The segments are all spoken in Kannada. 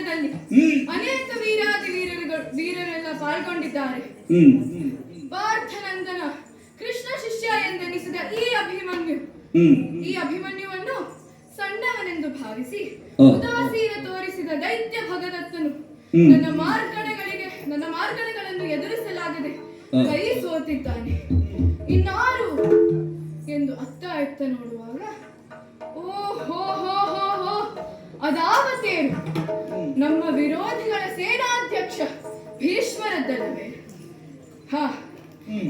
ಆಟದಲ್ಲಿ ಅನೇಕ ವೀರಾದಿ ವೀರರುಗಳು ವೀರರೆಲ್ಲ ಪಾಲ್ಗೊಂಡಿದ್ದಾರೆ. ಪಾರ್ಥನಂದನ ಕೃಷ್ಣ ಶಿಷ್ಯ ಎಂದೆನಿಸಿದ ಈ ಅಭಿಮನ್ಯು ಈ ಅಭಿಮನ್ಯುವನ್ನು ಸಣ್ಣವನೆಂದು ಭಾವಿಸಿ ಉದಾಸೀನ ತೋರಿಸಿದ ದೈತ್ಯ ಭಗದತ್ತನು. ನನ್ನ ಮಾರ್ಗಣಗಳಿಗೆ ನನ್ನ ಮಾರ್ಗಣಗಳನ್ನು ಎದುರಿಸಲಾಗದೆ ಕೈ ಸೋತಿದ್ದಾನೆ. ಇನ್ನಾರು ಎಂದು ಅತ್ತ ಎತ್ತ ನೋಡುವಾಗ ಓ ಹೋ ಹೋ ಹೋ ಹೋ ಅದಾವತ್ತೇನು ನಮ್ಮ ವಿರೋಧಿಗಳ ಸೇನಾಧ್ಯಕ್ಷ ಭೀಷ್ಮರದ್ದಲ್ಲವೇ ಹಾ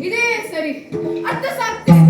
ಇದೇ ಸರಿ. ಅರ್ಥ ಸಾಕ್ತೇನೆ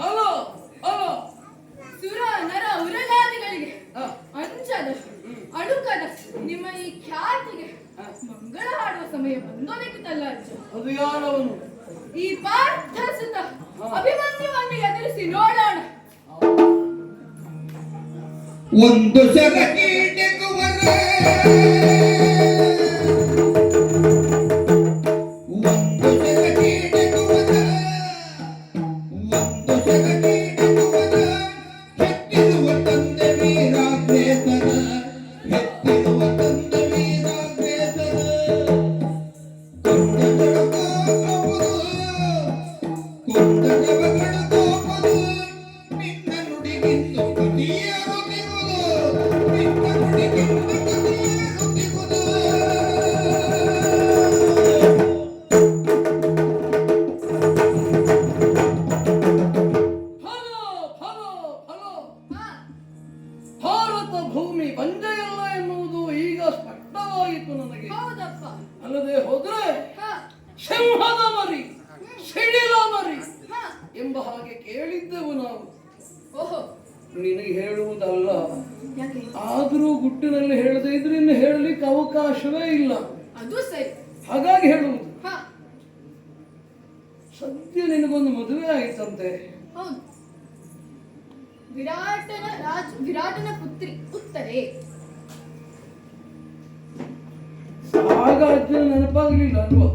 Hello hello. ಸುರ ನರ ಉರಗಾದಿಗಳಿಗೆ ಅಂಜದ ಅಳುಕದ ನಿಮ್ಮ ಈ ಖ್ಯಾತಿಗೆ ಮಂಗಳ ಹಾಡುವ ಸಮಯ ಬಂದೊದಗಿತಲ್ಲ ಅಜ್ಜ ಅದು ಯಾರವನು? ಈ ಪಾರ್ಥ ಸುತ ಅಭಿಮನ್ಯುವನ್ನು ಎದುರಿಸಿ ನೋಡೋಣ. ಒಂದು ಸಲ ಆಗ ಅಜ್ಜನ ನೆನಪಾಗಲಿಲ್ಲ ಅಲ್ವಾ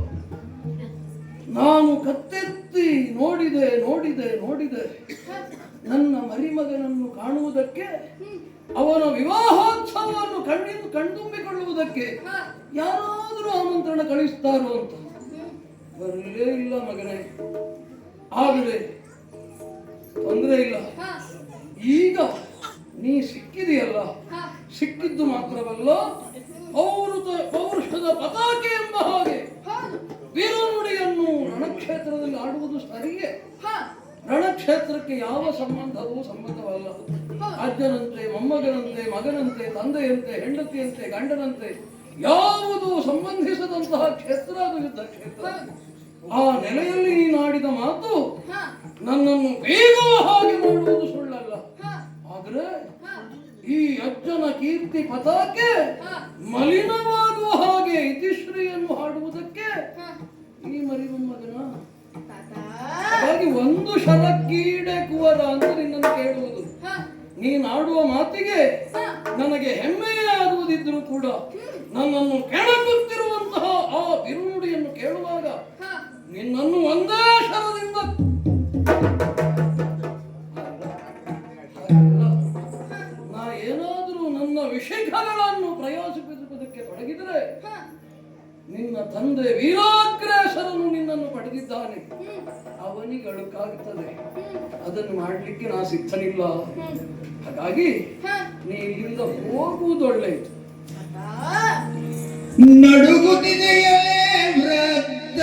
ನಾನು ಕತ್ತೆತ್ತಿ ನೋಡಿದೆ ನೋಡಿದೆ ನೋಡಿದೆ. ನನ್ನ ಮರಿಮಗನನ್ನು ಕಾಣುವುದಕ್ಕೆ, ಅವನ ವಿವಾಹೋತ್ಸವವನ್ನು ಕಣ್ಣಿಂದು ಕಣ್ತುಂಬಿಕೊಳ್ಳುವುದಕ್ಕೆ ಯಾರಾದರೂ ಆಮಂತ್ರಣ ಕಳಿಸ್ತಾರೋ ಅಂತ. ಬರಲೇ ಇಲ್ಲ ಮಗನೇ. ಆಗಲೇ ತೊಂದರೆ ಇಲ್ಲ. ಈಗ ನೀ ಸಿಕ್ಕಿದೆಯಲ್ಲ. ಸಿಕ್ಕಿದ್ದು ಮಾತ್ರವಲ್ಲ ಪೌರುತ ಪೌರುಷದ ಪತಾಕೆ ಎಂಬ ಹಾಗೆ. ವೀರನುಡಿಯನ್ನು ರಣಕ್ಷೇತ್ರದಲ್ಲಿ ಆಡುವುದು ಸರಿಯೇ. ಹಾ, ರಣಕ್ಷೇತ್ರಕ್ಕೆ ಯಾವ ಸಂಬಂಧವೂ ಸಂಬಂಧವಲ್ಲ ಅಜ್ಜನಂತೆ ಮೊಮ್ಮಗನಂತೆ ಮಗನಂತೆ ತಂದೆಯಂತೆ ಹೆಂಡತಿಯಂತೆ ಗಂಡನಂತೆ ಯಾವುದು ಸಂಬಂಧಿಸದಂತಹ ಕ್ಷೇತ್ರ ಅದು ಯುದ್ಧ ಕ್ಷೇತ್ರ. ಆ ನೆಲೆಯಲ್ಲಿ ನೀನಾಡಿದ ಮಾತು ನನ್ನನ್ನು ಬೇಗ ಹಾಗೆ ಮಾಡುವುದು ಸುಳ್ಳಲ್ಲ. ಆದ್ರೆ ಈ ಅಜ್ಜನ ಕೀರ್ತಿ ಪಥಕ್ಕೆ ಮಲಿನವಾಗುವ ಹಾಗೆ ಇತಿಶ್ರೀಯನ್ನು ಹಾಡುವುದಕ್ಕೆ. ಈ ಮರಿ ಮಗನ. ಹಾಗಾಗಿ ಒಂದು ಶರಕ್ಕೀಡೆ ಕುವರ ಅಂತ ನಿನ್ನನ್ನು ಕೇಳುವುದು ನೀನಾಡುವ ಮಾತಿಗೆ ನನಗೆ ಹೆಮ್ಮೆಯೇ ಆಗುವುದಿದ್ರು ಕೂಡ ನನ್ನನ್ನು ಕೆಣಕುತ್ತಿರುವಂತಹ ಆ ಬಿರುನುಡಿಯನ್ನು ಕೇಳುವಾಗ. ನಿನ್ನನ್ನು ಒಂದೇ ಶರದಿಂದ ನನ್ನ ಪ್ರಯೋಜಿಸುವುದಕ್ಕೆ ತೊಡಗಿದರೆ ಹಾ, ನಿನ್ನ ತಂದೆ ವೀರಾಗ್ರೇಸರನು ನಿನ್ನನ್ನು ಪಡೆದಿದ್ದಾನೆ. ಅವನಿಗೆ ಅಳುಕಾಗುತ್ತದೆ ಅದನ್ನು ಮಾಡಲಿಕ್ಕೆ ನಾ ಸಿದ್ಧನಿಲ್ಲ. ಹಾಗಾಗಿ ಹಾ, ನೀ ಇಲ್ಲಿಂದ ಹೋಗುವುದು ಒಳ್ಳೆಯದು ತಾತ. ನಡುಗುತ್ತಿದೆಯೇ ವೃದ್ಧ?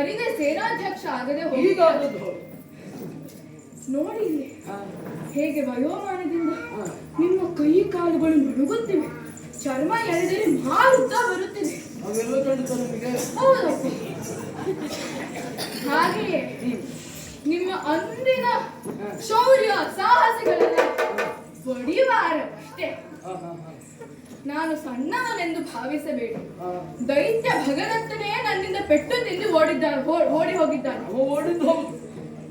ಕರಿದೆ ಸೇನಾಧ್ಯಕ್ಷ ಆಗದೆ ನೋಡಿ ಹೇಗೆ ವಯೋಮಾನದಿಂದ. ನಿಮ್ಮ ಕೈ ಕಾಲುಗಳು ನಡುಗುತ್ತಿವೆ ಚರ್ಮ ಎಳೆದರೆ ಮಾರುತ್ತ ಬರುತ್ತಿದೆ. ಹೌದಪ್ಪ. ಹಾಗೆಯೇ ನಿಮ್ಮ ಅಂದಿನ. ಶೌರ್ಯ ಸಾಹಸಗಳೆಲ್ಲ ಬಡಿವಾರವಷ್ಟೇ. ನಾನು ಸಣ್ಣವನೆಂದು ಭಾವಿಸಬೇಡಿ. ದೈತ್ಯ ಭಗವಂತನೇ ನನ್ನಿಂದ ಪೆಟ್ಟು ತಿಂದು ಓಡಿದ್ದಾನೆ ಓಡಿ ಹೋಗಿದ್ದಾನೆ ಓಡಿದ್ದು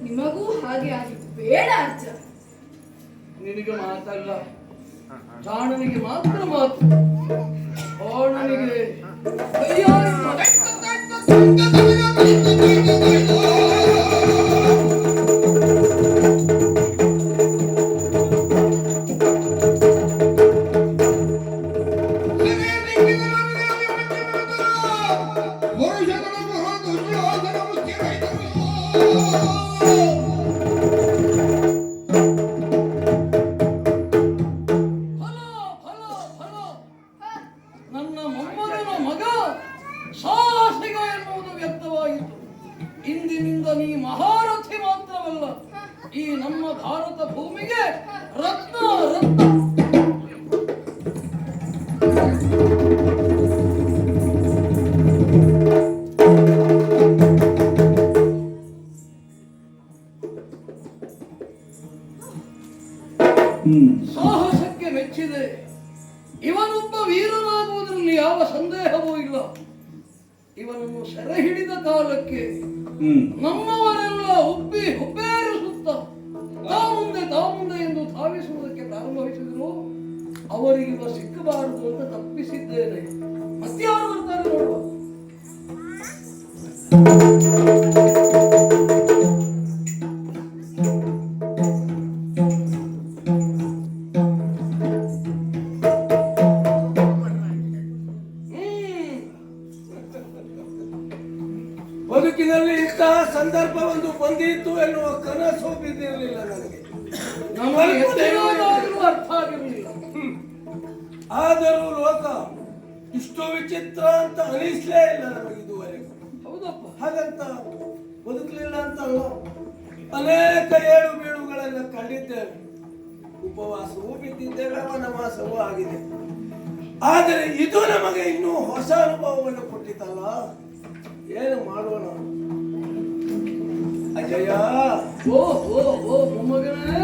ನಿಮಗೂ ಹಾಗೆ ಆಗಿ ಬೇಡ ಅರ್ಜ ನಿನಗೆ ಮಾತಲ್ಲ. ಜಾಣನಿಗೆ ಮಾತ್ರ ಮಾತು. ಓಣನಿಗೆ ಸಾಹಸಕ್ಕೆ ಮೆಚ್ಚಿದೆ. ಇವನೊಬ್ಬ ವೀರನಾಗುವುದರಲ್ಲಿ ಯಾವ ಸಂದೇಹವೂ ಇಲ್ಲ. ಇವನನ್ನು ಸೆರೆ ಹಿಡಿದ ಕಾಲಕ್ಕೆ ನಮ್ಮವರೆಲ್ಲ ಉಬ್ಬಿ ಹುಬ್ಬೇರಿಸುತ್ತ ತಾ ಮುಂದೆ ತಾ ಮುಂದೆ ಎಂದು ಧಾವಿಸುವುದಕ್ಕೆ ಪ್ರಾರಂಭಿಸಿದ್ರು ಅವರಿಗಿವ ಸಿಕ್ಕಬಾರದು ಅಂತ ತಪ್ಪಿಸಿದ್ದೇನೆ. ಮತ್ಯಾರು ಬರ್ತಾರೆ ನೋಡುವ. ಎನ್ನುವ ಕನಸು ಬಿದ್ದಿರಲಿಲ್ಲ ನನಗೆ. ಅರ್ಥ ಆಗಿರಲಿಲ್ಲ ಆದರೂ ಲೋಕ ಇಷ್ಟು ವಿಚಿತ್ರ ಅಂತ ಅನಿಸ್ಲೇ ಇಲ್ಲ ನಮಗೆ ಇದುವರೆಗೂ ಹೌದಪ್ಪ. ಹಾಗಂತ ಬದುಕಲಿಲ್ಲ ಅಂತ ಅಲ್ಲ ಅನೇಕ ಏಳು ಬೀಳುಗಳನ್ನು ಕಂಡಿದ್ದೇವೆ. ಉಪವಾಸವೂ ಬಿದ್ದಿದ್ದೇವೆ ವನವಾಸವೂ ಆಗಿದೆ. ಆದರೆ ಇದು ನಮಗೆ ಇನ್ನೂ ಹೊಸ ಅನುಭವವನ್ನು ಕೊಟ್ಟಿತಲ್ಲ ಏನು ಮಾಡೋಣ? ಅಜಯ ಓ ಓ ಓ ಮೊಮ್ಮಗನೇ.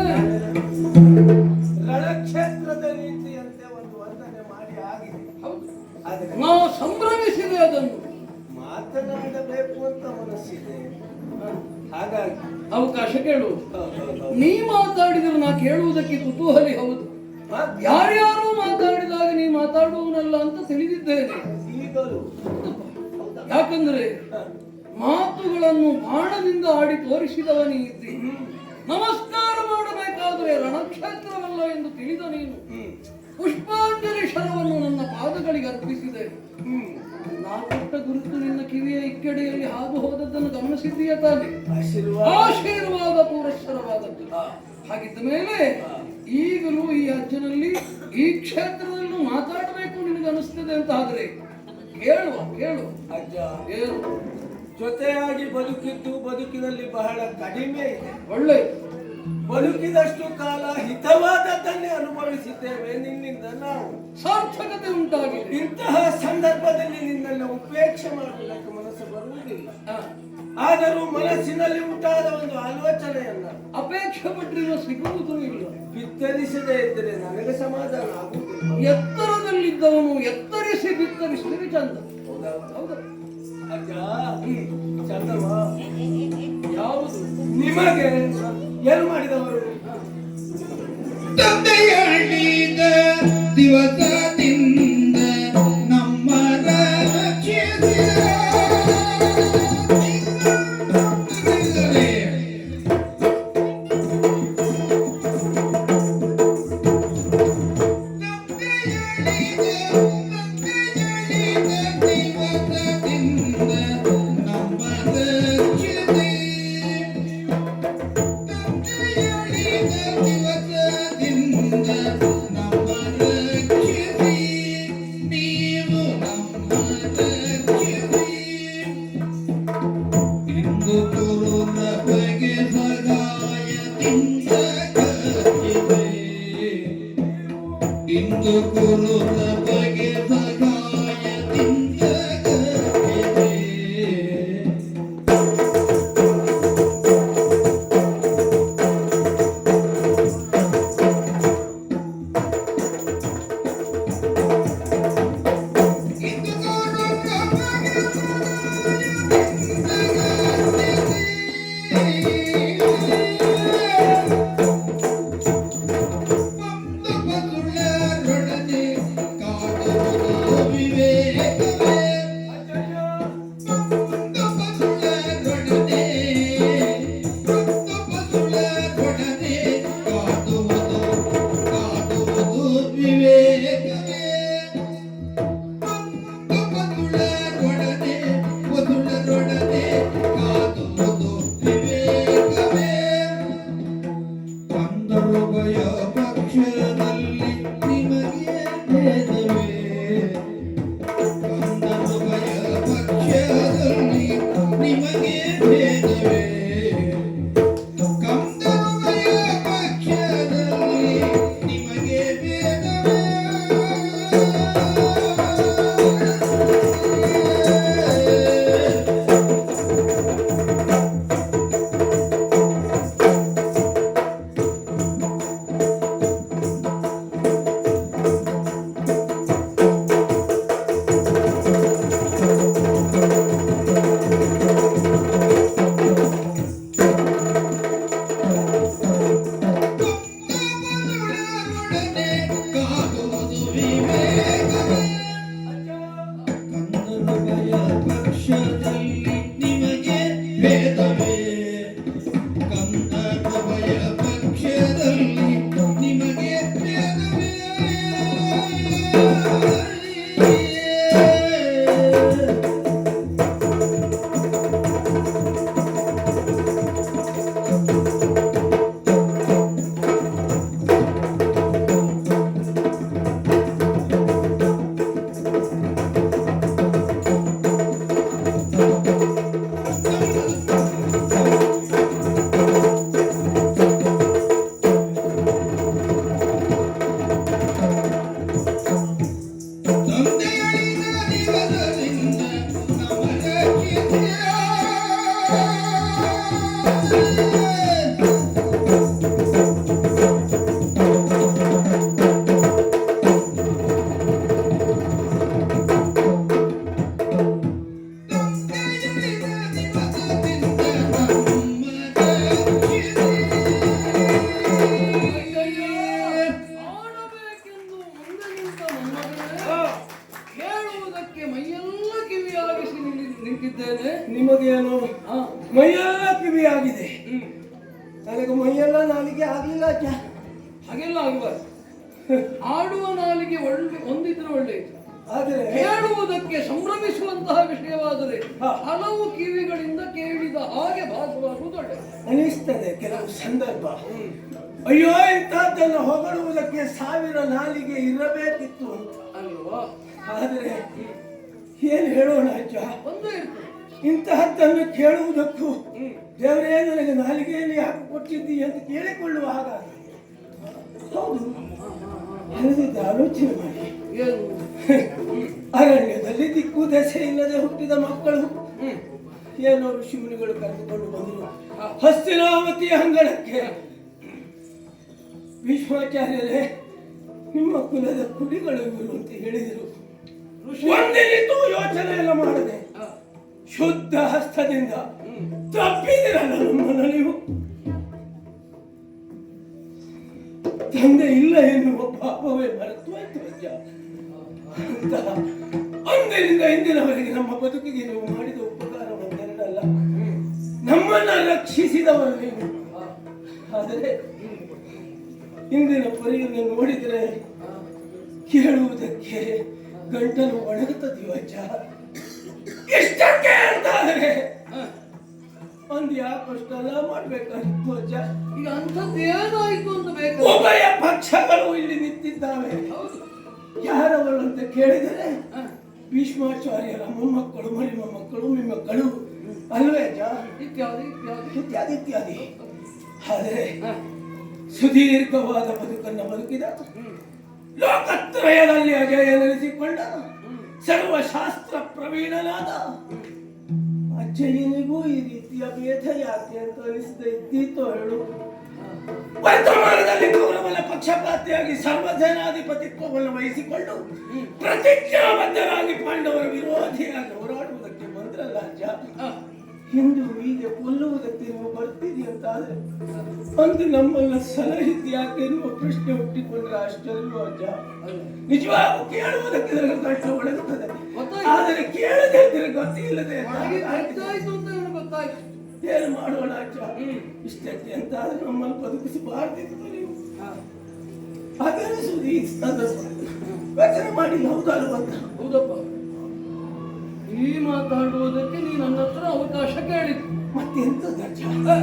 ರಣಕ್ಷೇತ್ರದ ನೀತಿಯಂತೆ ಒಂದು ವಂದನೆ ಮಾಡಿ ಆಗಿದೆ. ಹೌದು. ಆದರೆ ನಾವು ಸಂಭ್ರಮಿಸಿದೆ ಅದನ್ನು. ಮಾತನಾಡಬೇಕು ಅಂತ ಮನಸ್ಸಿದೆ. ಹಾಗಾಗಿ ಅವಕಾಶ ಕೇಳು. ನೀ ಮಾತಾಡಿದ್ರೆ ನಾ ಕೇಳುವುದಕ್ಕೆ ಕುತೂಹಲಿ ಹೌದು. ಯಾರ್ಯಾರು ಮಾತಾಡಿದಾಗ ನೀ ಮಾತಾಡುವನಲ್ಲ ಅಂತ ತಿಳಿದಿದ್ದೇನೆ. ಯಾಕಂದ್ರೆ. ಮಾತುಗಳನ್ನು ಬಾಣದಿಂದ ಆಡಿ ತೋರಿಸಿದವ ನೀತಿ ಇದ್ದಿ. ನಮಸ್ಕಾರ ಮಾಡಬೇಕಾದ್ರೆ ರಣಕ್ಷೇತ್ರವಲ್ಲ ಎಂದು ತಿಳಿದ ನೀನು. ಪುಷ್ಪಾಂಜಲಿ ಶರವನ್ನು ನನ್ನ ಪಾದಗಳಿಗೆ ಅರ್ಪಿಸಿದೆ. ನಾ ಕೊಟ್ಟ ಗುರುತು ನಿನ್ನ ಕಿವಿಯ ಇಕ್ಕಡೆಯಲ್ಲಿ ಹಾದು ಹೋದದ್ದನ್ನು ಗಮನಿಸಿದ್ದೀಯ ತಾನೆ. ಆಶೀರ್ವಾದ. ಆಶೀರ್ವಾದ ಪುರಸ್ಸರವಾದದ್ದು. ಹಾಗಿದ್ದ ಮೇಲೆ ಈಗಲೂ ಈ ಅಜ್ಜನಲ್ಲಿ ಈ ಕ್ಷೇತ್ರದಲ್ಲೂ ಮಾತಾಡಬೇಕು ನಿನಗೆ ಅನಿಸ್ತದೆ ಅಂತ ಆದ್ರೆ ಕೇಳುವ ಕೇಳು ಅಜ್ಜ. ಏನು ಜೊತೆಯಾಗಿ ಬದುಕಿದ್ದು ಬದುಕಿನಲ್ಲಿ ಬಹಳ ಕಡಿಮೆ ಇದೆ. ಒಳ್ಳೆ. ಬದುಕಿದಷ್ಟು ಕಾಲ ಹಿತವಾದದ್ದನ್ನೇ ಅನುಭವಿಸಿದ್ದೇವೆ ನಿನ್ನಿಂದ ನಾವು. ಸಾರ್ಥಕತೆ ಉಂಟಾಗಿದೆ. ಇಂತಹ ಸಂದರ್ಭದಲ್ಲಿ ನಿನ್ನನ್ನು ಉಪೇಕ್ಷೆ ಮಾಡುವುದಕ್ಕೆ ಮನಸ್ಸು ಬರುವುದಿಲ್ಲ. ಆದರೂ ಮನಸ್ಸಿನಲ್ಲಿ ಉಂಟಾದ ಒಂದು ಆಲೋಚನೆಯನ್ನ ಅಪೇಕ್ಷೆ ಪಟ್ಟಿರುವ ಸಿಗುವುದು ಇಲ್ಲ. ಬಿತ್ತರಿಸದೇ ಇದ್ದರೆ ನನಗೆ ಸಮಾಧಾನ ಆಗುವುದಿಲ್ಲ. ಎತ್ತರದಲ್ಲಿದ್ದವನು ಎತ್ತರಿಸಿ ಬಿತ್ತರಿಸಿದರೆ ಚಂದ. ಹೌದಾ? ಹೌದಾ. ಯಾವುದು? ನಿಮಗೆ ಏನು ಮಾಡಿದವರು? ತಂದೆಯ ದಿವಸ ನಮ್ಮ ಒಂದೇ ಇರ್ತದೆ ಇಂತಹದ್ದನ್ನು ಕೇಳುವುದಕ್ಕೂ ದೇವರೇ ನನಗೆ ನಾಲಿಗೆಯಲ್ಲಿ ಯಾಕೆ ಕೊಟ್ಟಿದ್ದಿ ಅಂತ ಕೇಳಿಕೊಳ್ಳುವ ಹಾಗಾಗಿ ಹೌದು. ಅಲ್ಲದಿದ್ದ ಆಲೋಚನೆ ಮಾಡಿ. ಅರಣ್ಯದಲ್ಲಿ ದಿಕ್ಕು ದೆಸೆ ಇಲ್ಲದೆ ಹುಟ್ಟಿದ ಮಕ್ಕಳು. ಏನೋ ಋಷಿಮುನಿಗಳು ಕರೆದುಕೊಂಡು ಬಂದರು. ಹಸ್ತಿನಾವತಿಯ ಅಂಗಳಕ್ಕೆ. ಭೀಷ್ಮಾಚಾರ್ಯರೇ ನಿಮ್ಮ ಕುಲದ ಕುಡಿಗಳು ಇವರು ಅಂತ ಹೇಳಿದರು. ಒಂದಿನಿತೂ ಯೋಚನೆ ಎಲ್ಲ ಮಾಡದೆ. ಶುದ್ಧ ಹಸ್ತದಿಂದ. ತಪ್ಪಿದಿರಲ್ಲ ನಮ್ಮನ್ನು ನೀವು. ತಂದೆ ಇಲ್ಲ ಎನ್ನುವ ಪಾಪವೇ ಮರೆತು ಆಯ್ತು ಅಜ್ಜ ಅಂತ ಅಂದಿನಿಂದ ಇಂದಿನವರೆಗೆ ನಮ್ಮ ಬದುಕಿಗೆ ನೀವು ಮಾಡಿದ ಉಪಕಾರ ಒಂದೆರಡಲ್ಲ. ನಮ್ಮನ್ನ ರಕ್ಷಿಸಿದವರು ನೀವು. ಆದರೆ ಇಂದಿನ ಪರಿಯನ್ನು ನೋಡಿದರೆ ಕೇಳುವುದಕ್ಕೆ ಗಂಟಲು ಒಣಗುತ್ತದೆಯೋ ಅಜ್ಜ ಇಷ್ಟಕ್ಕೆ ಅಂತಾದರೆ ಒಂದ್ ಯಾಕಷ್ಟೆಲ್ಲ ಮಾಡ್ಬೇಕಾಗಿತ್ತು ಅಜ್ಜ ಈಗ ಅಂಥದ್ದು ಏನಾಯ್ತು ಅಂತ ಬೇಕು ಉಭಯ ಪಕ್ಷಗಳು ಇಲ್ಲಿ ನಿಂತಿದ್ದಾವೆ. ಹೌದು. ಯಾರವರು ಅಂತ ಕೇಳಿದರೆ ಭೀಷ್ಮಾಚಾರ್ಯರ ಮೊಮ್ಮಕ್ಕಳು ಮರಿ ಮೊಮ್ಮಕ್ಕಳು ಮೊಮ್ಮಕ್ಕಳು ಅಲ್ವೇ ಅಜ್ಜ? ಇತ್ಯಾದಿ ಇತ್ಯಾದಿ. ಇತ್ಯಾದಿ ಇತ್ಯಾದಿ. ಆದರೆ ಸುದೀರ್ಘವಾದ ಬದುಕನ್ನು ಬದುಕಿದ. ಲೋಕತ್ರಯದಲ್ಲಿ ಅಜಯ ನೆಲೆಸಿಕೊಂಡ ಸರ್ವಶಾಸ್ತ್ರ ಪ್ರವೀಣನಾದ. ಅಜಯನಿಗೂ ಈ ರೀತಿಯ ಭೇದ ಯಾಕೆ ಅಂತ ಅನಿಸದೆ ಇದ್ದೀತೋ ಹೇಳು ವರ್ತಮಾನದಲ್ಲಿ ಕೌರವನ ಪಕ್ಷಪಾತಿಯಾಗಿ ಸರ್ವಸೇನಾಧಿಪತಿತ್ವವನ್ನು ವಹಿಸಿಕೊಂಡು ಪ್ರತಿಜ್ಞಾಬದ್ಧರಾಗಿ ಪಾಂಡವರ ವಿರೋಧಿಯಾಗಿ ಇಂದು ಹೀಗೆ ಕೊಲ್ಲುವುದಕ್ಕೆ ನೀವು ಬರ್ತೀರಿ ಅಂತ ಆದರೆ ಅಂದು ನಮ್ಮನ್ನ ಸಲಹಿದ್ದು ಯಾಕೆ ಎನ್ನುವ ಪ್ರಶ್ನೆ ಹುಟ್ಟಿಕೊಂಡ್ರೆ ಅಷ್ಟಲ್ಲೂ ಅಜ್ಜ. ನಿಜವಾಗೂ ಕೇಳುವುದಕ್ಕೆ ಕಷ್ಟ ಒಳಗುತ್ತದೆ. ಆದರೆ ಕೇಳದೆ ಇದ್ರೆ ಗೊತ್ತಿಲ್ಲದೆ ಇಲ್ಲದೆ ಏನು ಮಾಡೋಣ ಅಜ್ಜ. ಇಷ್ಟಕ್ಕೆ ಅಂತ ಆದ್ರೆ ನಮ್ಮನ್ನು ಬದುಕಿಸಬಾರ್ದಿತ್ತು ನೀವು. ಆ, ಹಾಗನಿಸುವುದು ಈ ಸಂದರ್ಭ ಯೋಚನೆ ಮಾಡಿ ಹೌದಲ್ವಂತ ಹೌದಪ್ಪ. ಈ ಮಾತಾಡುವುದಕ್ಕೆ ನೀ ನನ್ನ ಹತ್ರ ಅವಕಾಶ ಕೇಳಿದ್ದು. ಆ,